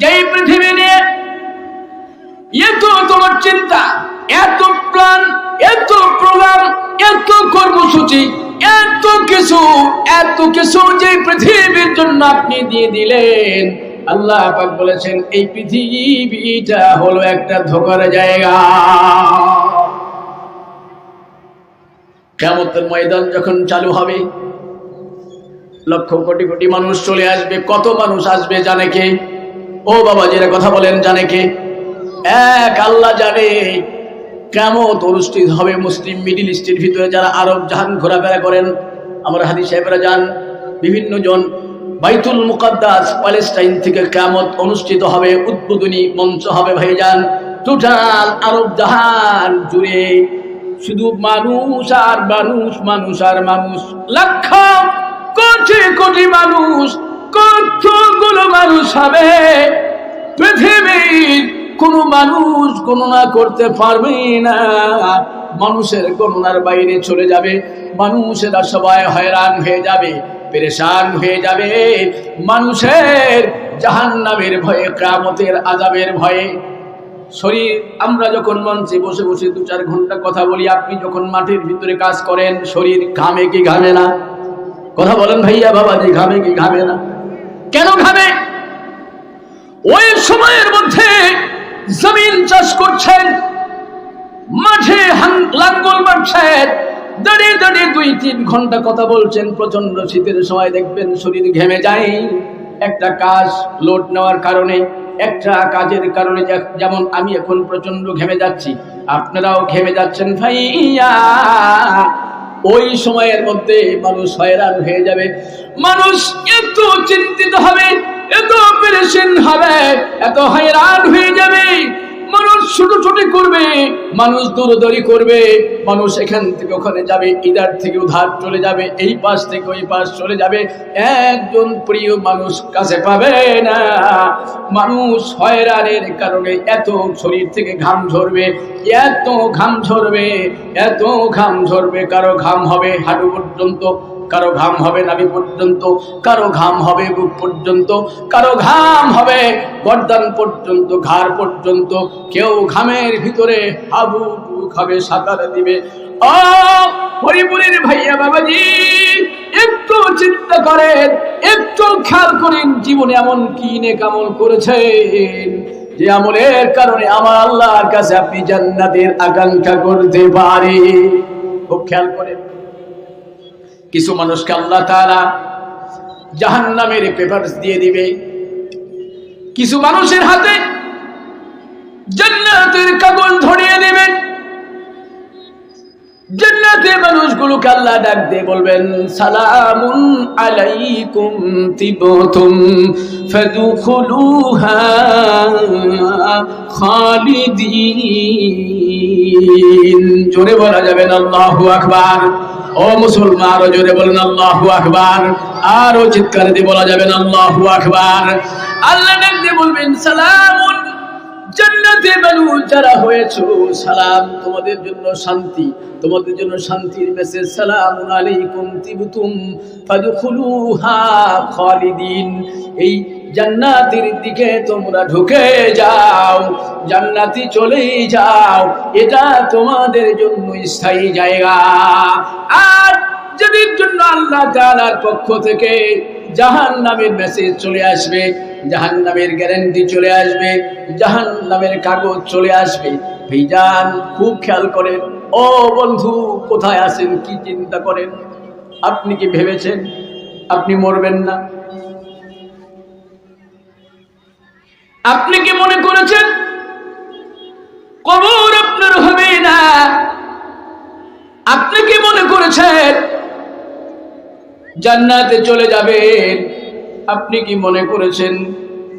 যেই পৃথিবী নিয়ে এত তোমার চিন্তা, এত প্ল্যান, এত প্রোগ্রাম, এত কর্মসূচি, এত কিছু এত কিছু যে পৃথিবীর জন্য আপনি দিয়ে দিলেন। আল্লাহ পাক বলেছেন, এই পৃথিবীটা হলো একটা ধোকার জায়গা। কেমতের ময়দান যখন চালু হবে, লক্ষ কোটি কোটি মানুষ চলে আসবে, কত মানুষ আসবে জানে কে? ও বাবা, যেটা কথা বলেন জানে কে? এক আল্লাহ জানে কেমত অনুষ্ঠিত হবে মুসলিম মিডিল ইস্টের ভিতরে। যারা আরব জাহান ঘোরাফেরা করেন, আমার হাদি সাহেবরা যান, বিভিন্ন জন বাইতুল মুকাদ্দাস প্যালেস্টাইন থেকে কেমত অনুষ্ঠিত হবে, উদ্বোধনী মঞ্চ হবে ভাইজান। টোটাল আরব জাহান জুড়ে শুধু মানুষ আর মানুষ মানুষ আর মানুষ লক্ষ কোটি কোটি মানুষ কতগুলো মানুষ হবে। পৃথিবীর কোন মানুষ গণনা করতে পারবে না। মানুষের গণনার বাইরে চলে যাবে। মানুষেরা সবাই হয়রান হয়ে যাবে, পেরেশান হয়ে যাবে। মানুষের জাহান্নামের ভয়ে কামতের আজাবের ভয়ে। শরীর, আমরা যখন মঞ্চে বসে বসে দু চার ঘণ্টা কথা বলি, আপনি যখন মাটির ভিতরে কাজ করেন, শরীর ঘামে কি ঘামে না? কথা বলেন ভাইয়া বাবা যে ঘামে কি ঘামে না? কেন ঘামে ওই সময়ের মধ্যে জমিন চাষ করছেন মাঠে লাঙ্গল মারছেন, দাঁড়িয়ে দাঁড়িয়ে দুই তিন ঘণ্টা কথা বলছেন প্রচণ্ড শীতের সময় দেখবেন শরীর ঘেমে যায়। একটা কাজ লোড নেওয়ার কারণে, একটা কাজের কারণে যেমন আমি এখন প্রচণ্ড ঘেমে যাচ্ছি, আপনারাও ঘেমে যাচ্ছেন ভাইয়া। ওই সময়ের মধ্যে মানুষ হয়রান হয়ে যাবে। মানুষ এত চিন্তিত হবে, এত অপারেশন হবে, এত হয়রান হয়ে যাবে। ছুটোছুটি করবে, মানুষ দৌড়দৌড়ি করবে, মানুষ এখান থেকে ওখানে যাবে, ইদার থেকে উধার চলে যাবে, এই পাশ থেকে ওই পাশ চলে যাবে। একজন প্রিয় মানুষ কাছে পাবে না। মানুষ হয়রানের কারণে এত শরীর থেকে ঘাম ঝরবে, এত ঘাম ঝরবে, এত ঘাম ঝরবে, কারও ঘাম হবে হাঁটু পর্যন্ত। কারও ঘাম হবে নাভি পর্যন্ত, কারও ঘাম হবে বুক পর্যন্ত, কারও ঘাম হবে গর্দান পর্যন্ত, ঘাড় পর্যন্ত, কেউ ঘামের ভিতরে হাবু খাবে সাঁতার দিবে। ও হরিপুরের ভাইয়া বাবাজি, একটু চিন্তা করেন, একটু খেয়াল করেন জীবনে এমন কি নে কামল করেছেন, যে আমলের কারণে আমার আল্লাহর কাছে আপনি জান্নাতের আকাঙ্ক্ষা করতে পারে খুব খেয়াল করেন। কিছু মানুষকে আল্লাহ তাআলা জাহান্নামের পেপারস দিয়ে দিবে। কিছু মানুষের হাতে জান্নাতের কাগজ ধরিয়ে দিবেন মানুষগুলোকে আল্লাহ ডাক দিয়ে বলবেন, সালামুন আলাইকুম তিবতুম খালিদিন। জোরে বলা যাবে না, আল্লাহু আকবার। ও মুসলমান জোরে বলেন আল্লাহু আকবার। আরও চিৎকার দিয়ে বলা যাবে না, আল্লাহু আকবার। আল্লাহ ডাক দিয়ে বলবেন, সালামুন, জান্নাতে মানুষ যারা হয়েছো, সালাম তোমাদের জন্য শান্তি। তোমাদের জন্য শান্তির মেসেজ সালাম আলাইকুম তিবতুম ফাদখুলুহা খালিদিন। এই জান্নাতের দিকে তোমরা ঢুকে যাও, জান্নাতি চলেই যাও, এটা তোমাদের জন্য স্থায়ী জায়গা। আর যাদের জন্য আল্লাহ তাআলার পক্ষ থেকে জাহান নামের মেসেজ চলে আসবে জাহান নামের গ্যারেন্টি চলে আসবে জাহান নামের কাগজ চলে আসবে। ভিজান খুব খেয়াল করেন, ও বন্ধু, কোথায় আছেন? কি চিন্তা করেন? আপনি কি ভেবেছেন? আপনি মরবেন না? আপনি কি মনে করেছেন? কবর আপনার হবে না। আপনি কি মনে করেছেন? জান্নাতে চলে যাবেন। আপনি কি মনে করেছেন?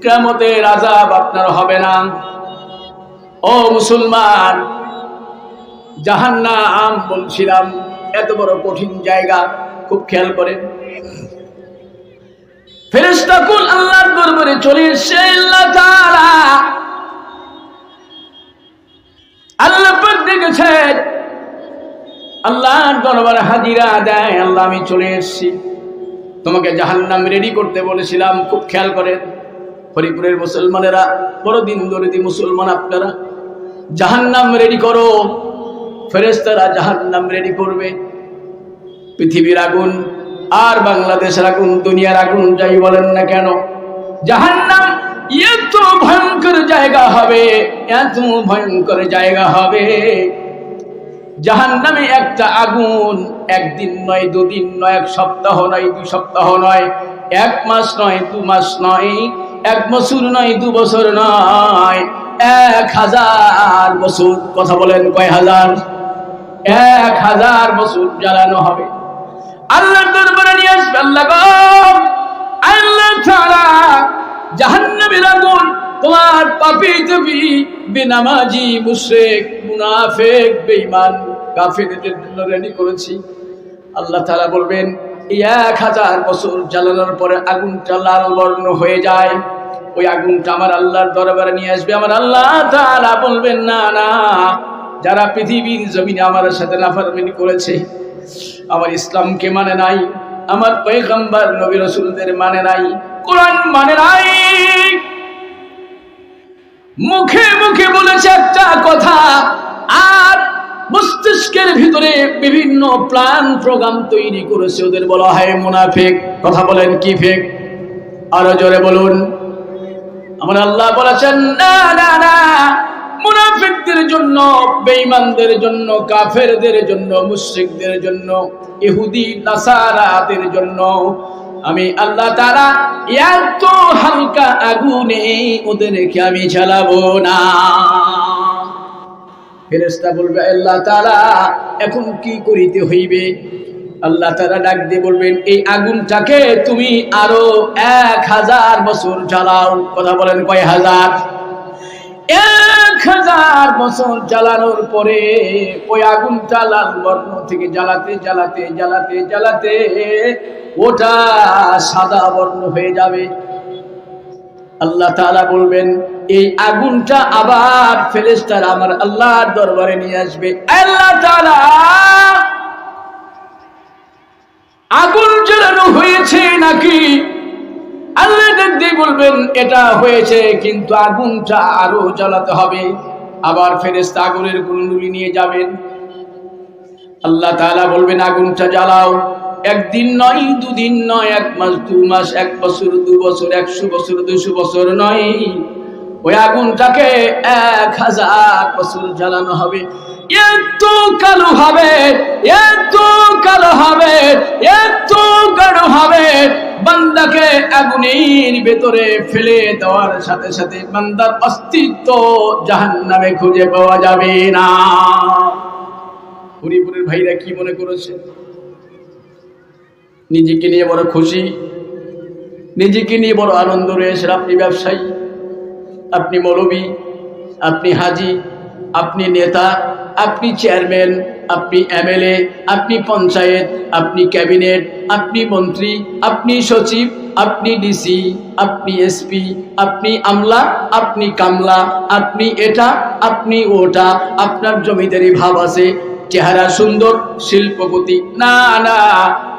কেমতের আজাব আপনার হবে না। ও মুসলমান, জাহান্নাম বলছিলাম, এত বড় কঠিন জায়গা, খুব খেয়াল করেন। ফেরেশতাকুল আল্লাহর দরবারে চলে এসে আল্লাহ তাআলা আল্লাহ পাক দেখেছেন আল্লাহর দরবারে হাজিরা দেয়, আল্লাহ আমি চলে এসেছি। তোমাকে জাহান্নাম রেডি করতে বলেছিলাম, খুব খেয়াল করেন। হরিপুরের মুসলমানেরা বড় দিন দরিদি মুসলমান আপনারা, জাহান্নাম রেডি করো। ফেরেস্তারা জাহান্নাম রেডি করবে। পৃথিবীর আগুন আর বাংলাদেশের আগুন, দুনিয়ার আগুন যাই বলেন না কেন? জাহান্নাম এত ভয়ঙ্কর জায়গা হবে, এত ভয়ঙ্কর জায়গা হবে। জাহান্নামে একটা আগুন একদিন নয়, দুদিন নয়, এক সপ্তাহ নয় দুই সপ্তাহ নয়, এক মাস নয়, দু মাস নয়, এক বছর নয়, দু বছর নয়, এক হাজার বছর। কথা বলেন কয় হাজার? এক হাজার বছর জ্বালানো হবে। আল্লাহর দরবারে নিয়ে আসবে, আল্লাহ গো। আল্লাহ তাআলা জাহান্নামের আগুন তোমার পাপি তুমি বেনামাজি, মুশরিক, মুনাফিক, বেঈমান, কাফিরদের জন্য রেডি করেছি। আল্লাহ তাআলা বলবেন, এই এক হাজার বছর জ্বালানোর পরে আগুনটা লাল বর্ণ হয়ে যায়। ওই আগুনটা আমার আল্লাহর দরবারে নিয়ে আসবে। আমার আল্লাহ তাআলা বলবেন, না না, যারা পৃথিবীর জমিনে আমার সাথে নাফরমানি করেছে আমার ইসলামকে মানে নাই, আমার পয়গম্বর নবী রসুলদের মানে নাই, কোরআন মানে নাই। মুখে মুখে বলেছে একটা কথা, আর মস্তিষ্কের ভিতরে বিভিন্ন প্ল্যান প্রোগ্রাম তৈরি করেছে ওদের বলা হয় মুনাফিক। কথা বলেন কি ফেক? আরও জোরে বলুন। আমার আল্লাহ বলেছেন, না না না মুনাফিকদের জন্য, বেঈমানদের জন্য, কাফেরদের জন্য, মুশরিকদের জন্য, ইহুদি, নাসারাদের জন্য। আমি আল্লাহ তারা এত হালকা আগুনে ওদেরকে আমি জ্বালাবো না। ফেরেস্তা বলবে, আল্লাহ তারা এখন কি করিতে হইবে? আল্লাহ তারা ডাক দিয়ে বলবেন, এই আগুনটাকে তুমি আরও এক হাজার বছর জ্বালাও। কথা বলেন কয় হাজার? হাজার বছর জ্বালানোর পরে ওই আগুনটা লাল বর্ণ থেকে জ্বালাতে জ্বালাতে জ্বালাতে জ্বালাতে ওটা সাদা বর্ণ হয়ে যাবে। আল্লাহ তাআলা বলবেন, এই আগুনটা আবার ফেরেশতার আমার আল্লাহর দরবারে নিয়ে আসবে। আল্লাহ আগুন জ্বালানো হয়েছে নাকি আল্লাহ দেখতেই বলবেন, এটা হয়েছে, কিন্তু আগুনটা আরও জ্বালাতে হবে। আবার ফেরেস্তা আগুনের কুণ্ডুলি নিয়ে যাবেন। আল্লাহ তাআলা বলবেন, আগুনটা জ্বালাও। একদিন নয়, দুদিন নয়, এক মাস, দু মাস, এক বছর, দু বছর, একশো বছর, দুশো বছর নয়। ওই আগুনটাকে এক হাজার বছর জ্বালানো হবে। এত কালো হবে এত কালো হবে এত গাঢ় হবে। বান্দাকে আগুনের ভেতরে ফেলে দেওয়ার সাথে সাথে বান্দার অস্তিত্ব জাহান্নামে খুঁজে পাওয়া যাবে না। হরিপুরের ভাইরা কি মনে করেছে? নিজেকে নিয়ে বড় খুশি, নিজেকে নিয়ে বড় আনন্দ রয়েছে আপনি ব্যবসায়ী, আপনি মৌলবী, আপনি হাজি, আপনি নেতা আপনি চেয়ারম্যান আপনি এমএলএ আপনি পঞ্চায়েত, আপনি ক্যাবিনেট আপনি মন্ত্রী, আপনি সচিব, আপনি ডিসি আপনি এসপি আপনি আমলা, আপনি কামলা, আপনি এটা, আপনি ওটা, আপনার জমিদারি ভাব আছে, চেহারা সুন্দর, শিল্পপতি। না না,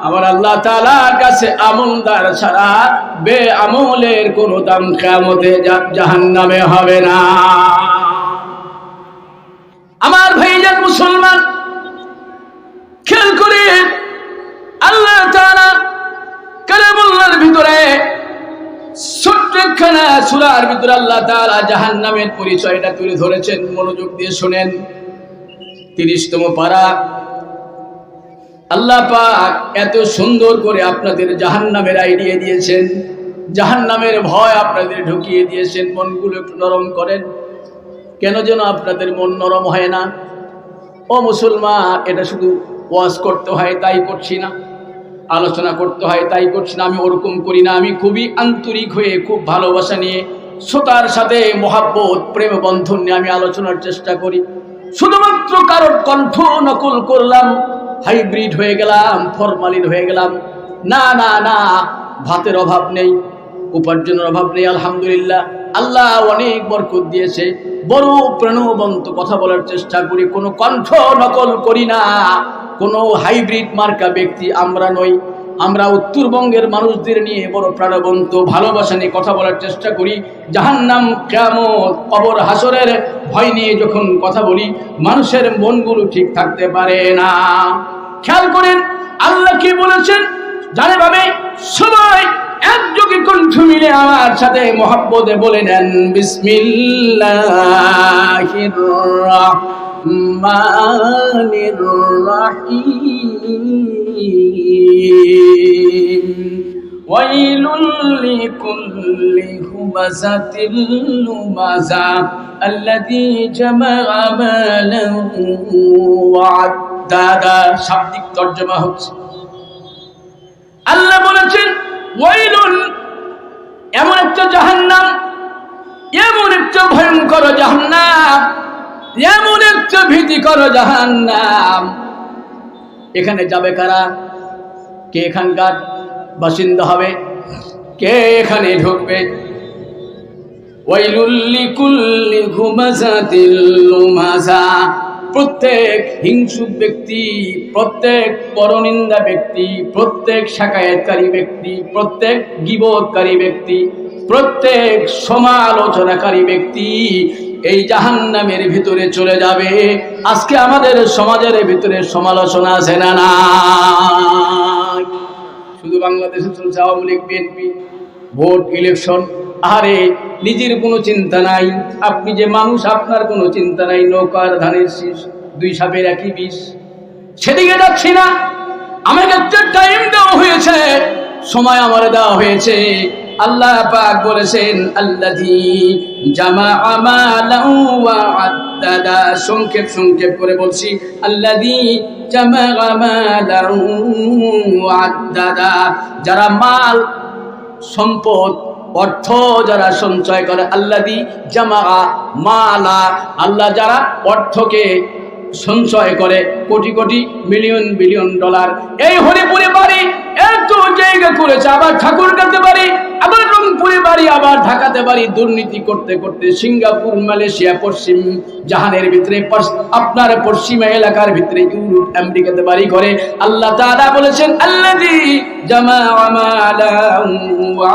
আমার আল্লাহ তালার কাছে আমলদার ছাড়া বে আমলের কোনো দাম কেমতে জাহান নামে হবে না। আমার ভাইজান মুসলমান, খেয়াল করে আল্লাহ তাআলা কালামুল্লাহর ভিতরে আল্লাহ পরিচয়টা তুলে ধরেছেন, মনোযোগ দিয়ে শুনেন। তিরিশতম পারা, আল্লাহ এত সুন্দর করে আপনাদের দিয়েছেন। জাহান্নামের ভয় আপনাদের ঢুকিয়ে দিয়েছেন, মনগুলো একটু নরম করেন। কেন যেন আপনাদের মন নরম হয় না? ও মুসলমান, এটা শুধু ওয়াজ করতে হয়, তাই করছি না। আলোচনা করতে হয়, তাই করছি না। আমি ওরকম করি না। আমি খুবই আন্তরিক হয়ে, খুব ভালোবাসা নিয়ে, শ্রোতার সাথে মহাব্বত, প্রেম, বন্ধন নিয়ে আমি আলোচনার চেষ্টা করি। শুধুমাত্র কারোর কণ্ঠ নকল করলাম, হাইব্রিড হয়ে গেলাম, ফরমালিন হয়ে গেলাম। না না না, ভাতের অভাব নেই। উপার্জনের অভাব নেই, আলহামদুলিল্লাহ। আল্লাহ অনেক বরকত দিয়েছে। বড় প্রাণবন্ত কথা বলার চেষ্টা করি, কোনো কণ্ঠ নকল করি না। কোনো হাইব্রিড মার্কা ব্যক্তি আমরা নই। আমরা উত্তরবঙ্গের মানুষদের নিয়ে বড় প্রাণবন্ত, ভালোবাসা নিয়ে কথা বলার চেষ্টা করি। জাহান্নাম কেমত কবর হাসরের ভয় নিয়ে যখন কথা বলি, মানুষের মনগুলো ঠিক থাকতে পারে না। খেয়াল করেন, আল্লাহ কি বলেছেন? জানে ভাবে সবাই একযোগে কণ্ঠ মিলে আমার সাথে মহাব্বতে বলে নেন বিসমিল্লাহির রহমানির রহিম ويل لكل همزة لمزة الذي جمع مالا وعددا শাব্দিক তর্জমা হচ্ছে আল্লাহ বলেছেন ওয়াইলুন, এমন একটা জাহান্নাম, এমন একটা ভয়ঙ্কর জাহান্নাম, এমন একটা ভীতিকর জাহান্নাম। এখানে যাবে কারা? কে এখানকার বাসিন্দা হবে? কে এখানে ঢুকবে? ওয়াইলুল্লি কুল্লি ঘুমাজাতিল লুমাজা। প্রত্যেক হিংসুক ব্যক্তি, প্রত্যেক পরনিন্দা ব্যক্তি, প্রত্যেক শাকায়াতকারী ব্যক্তি, প্রত্যেক গিবতকারী ব্যক্তি, প্রত্যেক সমালোচনাকারী ব্যক্তি এই জাহান্নামের ভিতরে চলে যাবে। আজকে আমাদের সমাজের ভিতরে সমালোচনা আছে না না শুধু বাংলাদেশে চলছে Awami League, BNP. Vote election আরে নিজের কোনো চিন্তা নাই। আপনি যে মানুষ, আপনার কোনো চিন্তা নাই। নৌকার ধানের শীষ, দুই সাপের একই বিষ। সেদিকে যাচ্ছি না। আমাকে একটা টাইম দেওয়া হয়েছে। সময় আমার দেওয়া হয়েছে। আল্লাহ পাক বলেছেন, আল্লাযী জামা আদ্দাদা। সংক্ষেপ সংক্ষেপ করে বলছি, আল্লাযী জামা আমালাহু ওয়া যারা মাল সম্পদ, অর্থ যারা সঞ্চয় করে আল্লা দি জামা মালা, আল্লাহ যারা অর্থকে সঞ্চয় করে, crore crore million billion dollar. এই হরিপুরে বাড়ি, এত জায়গা করেছে, আবার ঠাকুর কাটতে পারি আবার রংপুরে বাড়ি, আবার ঢাকাতে পারি দুর্নীতি করতে করতে সিঙ্গাপুর, মালয়েশিয়া, পশ্চিম জাহানের ভিতরে আপনার পশ্চিমা এলাকার ভিতরে ইউরোপ, আমেরিকাতে বাড়ি করে। আল্লাহ তাআলা বলেছেন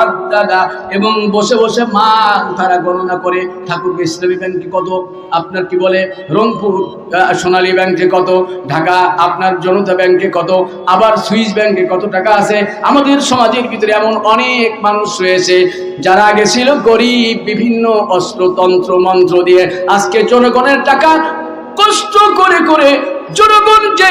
আদ্দাদা। এবং বসে বসে মাল তারা গণনা করে। ঠাকুরকে ইসলামী ব্যাংকে কত? আপনার কি বলে? রংপুর সোনালী ব্যাংকে কত? ঢাকা, আপনার জনতা ব্যাংকে কত? আবার সুইস ব্যাংকে কত টাকা আছে? আমাদের সমাজের ভিতরে এমন অনেক মানুষ রয়েছে। যারা আগে ছিল গরিব, বিভিন্ন অস্ত্রতন্ত্র মন্ত্র দিয়ে আজকে জনগণের টাকা কষ্ট করে করে জনগণ যে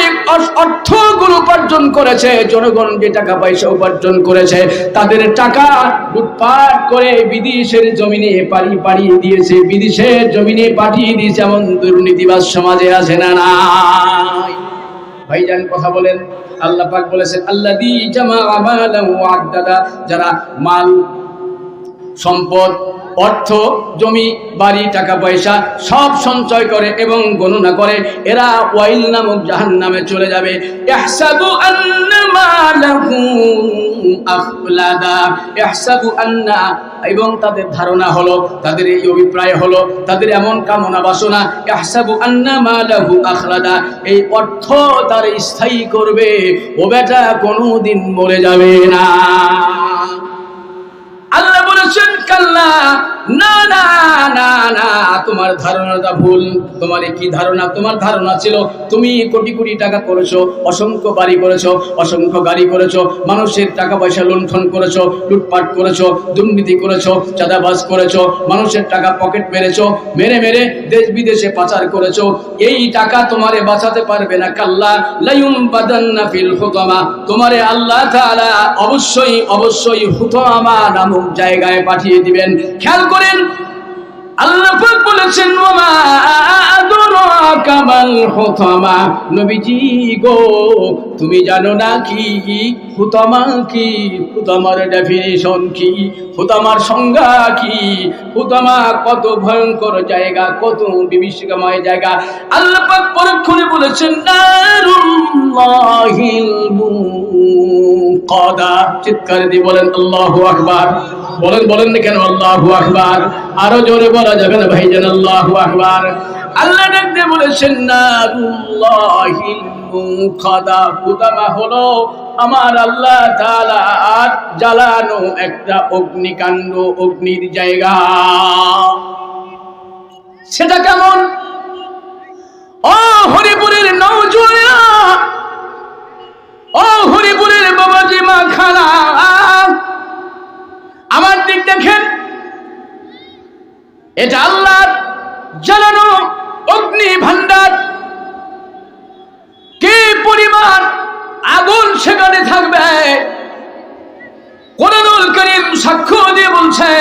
অর্থগুলো উপার্জন করেছে, জনগণ যে টাকা পয়সা উপার্জন করেছে, তাদের টাকা লুটপাট করে বিদেশের জমিনে পাড়ি পাড়িয়ে দিয়েছে, বিদেশের জমিনে পাঠিয়ে দিয়েছে, এমন দুর্নীতিবাজ সমাজে আছে না নাই। ভাইজান কথা বলেন। আল্লাহ পাক বলেছেন আল্লাহ দি আদ্দাদা যারা মাল, সম্পদ, অর্থ, জমি, বাড়ি, টাকা, পয়সা সব সঞ্চয় করে এবং গণনা করে, এরা ওয়াইল নামক জাহান নামে চলে যাবে। আন্না এবং তাদের ধারণা হলো, তাদের এই অভিপ্রায় হলো, তাদের এমন কামনা বাসনা ইহসাবু আন্না মালাহু আখলাদা এই অর্থ তার স্থায়ী করবে, ও বেটা কোনোদিন মরে যাবে না। বলেছেন কাল্লা। না না না না, তোমার ধারণাটা ভুল। তোমার কি ধারণা, তোমার ধারণা ছিল, তুমি কোটি কোটি টাকা করেছ, অসংখ্য বাড়ি করেছ, অসংখ্য গাড়ি করেছ, মানুষের টাকা পয়সা লুণ্ঠন করেছ, লুটপাট করেছ, দুর্নীতি করেছ, চাঁদাবাজ করেছ, মানুষের টাকা পকেট মেরেছো, মেরে মেরে দেশ বিদেশে পাচার করেছ। এই টাকা তোমারে বাঁচাতে পারবে না কাল্লা। লাইউম বাদান্না ফিল হুতামা। তোমারে আল্লাহ তাআলা অবশ্যই অবশ্যই হুতামা নামক জায়গায় পাঠিয়ে দিবেন। খেয়াল করেন, আল্লাহ বলেছেন নবীজি গো, তুমি জানো না কি? কি? ডেফিনিশন কি? সংজ্ঞা কি? কত ভয়ঙ্কর জায়গা, কত বিভীষিকাময় জায়গা। আল্লাহ পরক্ষণে বলেছেন মুকাদা চিৎকার দিয়ে বলেন, আল্লাহু আকবার। বলেন বলেন না কেন? আল্লাহু আকবার। আরও জোরে বলা যাবে না ভাইজান আল্লাহু আকবার। আল্লাহ ডাকতে বলেছেন নারুল্লাহিল মুকাদা হুতামা হলো আমার আল্লাহ তাআলার জ্বালানো একটা অগ্নিকাণ্ড, অগ্নির জায়গা। সেটা কেমন? ও হরিপুরের নৌজুয়া ও হরিপুরের বাবাজি মা খানা আমার দিক দেখেন। এটা আল্লাহর জ্বালানো অগ্নি ভান্ডার কি পরিমাণ আগুন সেখানে থাকবে? কোরআনুল করিম সাক্ষ্য দিয়ে বলছে,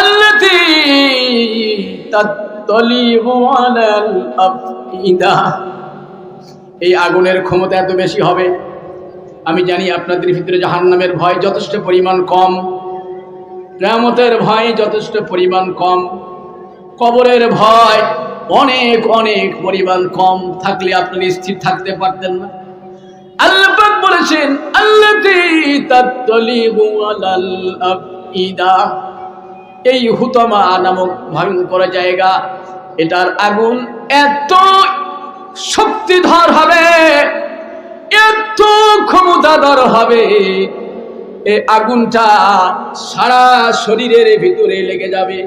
আল্লাতি তাত্তলিবু আলাল আফইদা। এই আগুনের ক্ষমতা এত বেশি হবে? আমি জানি আপনাদের ভিতরে জাহান্নামের ভয় যথেষ্ট পরিমাণ কম। কেয়ামতের ভয় যথেষ্ট পরিমাণ কম, কবরের ভয় অনেক অনেক পরিমাণ কম। থাকলে আপনি স্থির থাকতে পারতেন না। আল্লাহ পাক বলেছেন, আল্লাতি তাত্তলিবু আলাল আফইদা এই হুতমা নামক ভয়ঙ্কর জায়গা, এটার আগুন এত শক্তিধর হবে, এত ক্ষমতাধর হবে এই আগুনটা সারা শরীরের ভিতরে লেগে যাবে।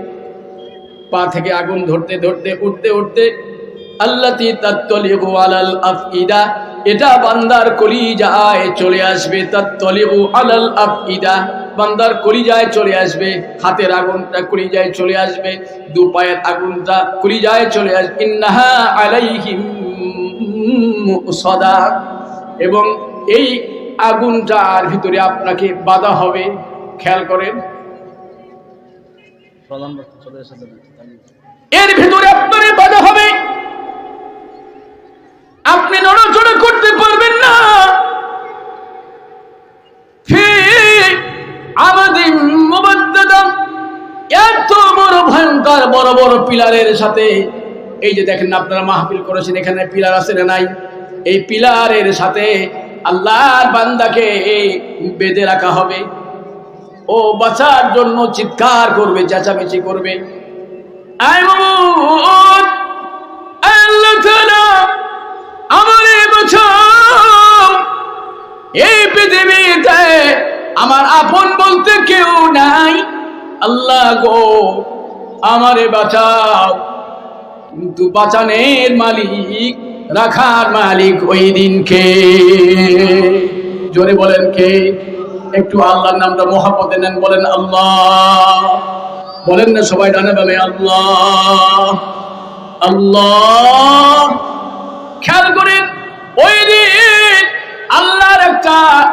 পা থেকে আগুন ধরতে ধরতে, উঠতে উঠতে আল্লাতি তাত্তলিবু আলাল আফইদা এটা বান্দার কলিজায় চলে আসবে। তাত্তলিবু আলাল আফইদা বান্দার কলিজায় চলে আসবে। হাতের আগুনটা কলিজায় চলে আসবে। দু পায়ের আগুনটা কলিজায় চলে আসবে। ইন্নাহা আলাইহিম সদা এবং এই আগুনটার ভিতরে আপনাকে বাধা হবে খেয়াল করেন। এর ভিতরে আপনার বাধা হবে। আপনি নড়াচড়া করতে পারবেন না। আমাদের এত বড় ভয়ঙ্কর বড় বড় পিলারের সাথে এই যে দেখেন আপনারা মাহফিল করেছেন এখানে পিলার আছে না নাই? এই পিলারের সাথে আল্লাহর বান্দাকে বেঁধে রাখা হবে। ও বাঁচার জন্য চিৎকার করবে, চেঁচামেচি করবে। আমারে এই আমার আপন বলতে কেউ নাই। আল্লাহ গো, আমারে বাঁচাও। কিন্তু বাঁচানের মালিক রাখার মালিক ওই দিনকে। জোরে বলেন কে? একটু আল্লাহর নামটা মহাপদে নেন, বলেন আল্লাহ। বলেন না সবাই ডানে বামে, আল্লাহ। আল্লাহ। খেয়াল করেন, ওই দিন আল্লাহর একটা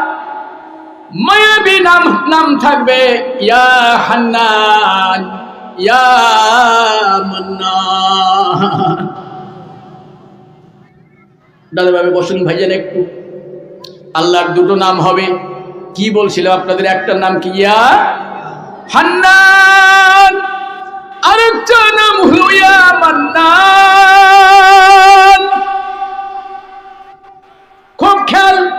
মায়াবী নাম নাম থাকবে, ইয়া হান্নান, ইয়া মান্নান। ডালেভাবে বসুন ভাইজান একটু। আল্লাহর দুটো নাম হবে। কি বলছিলাম আপনাদের? একটা নাম কি? ইয়া হান্নান। আরেকটা নাম হলো ইয়া মান্নান। খুব খেয়াল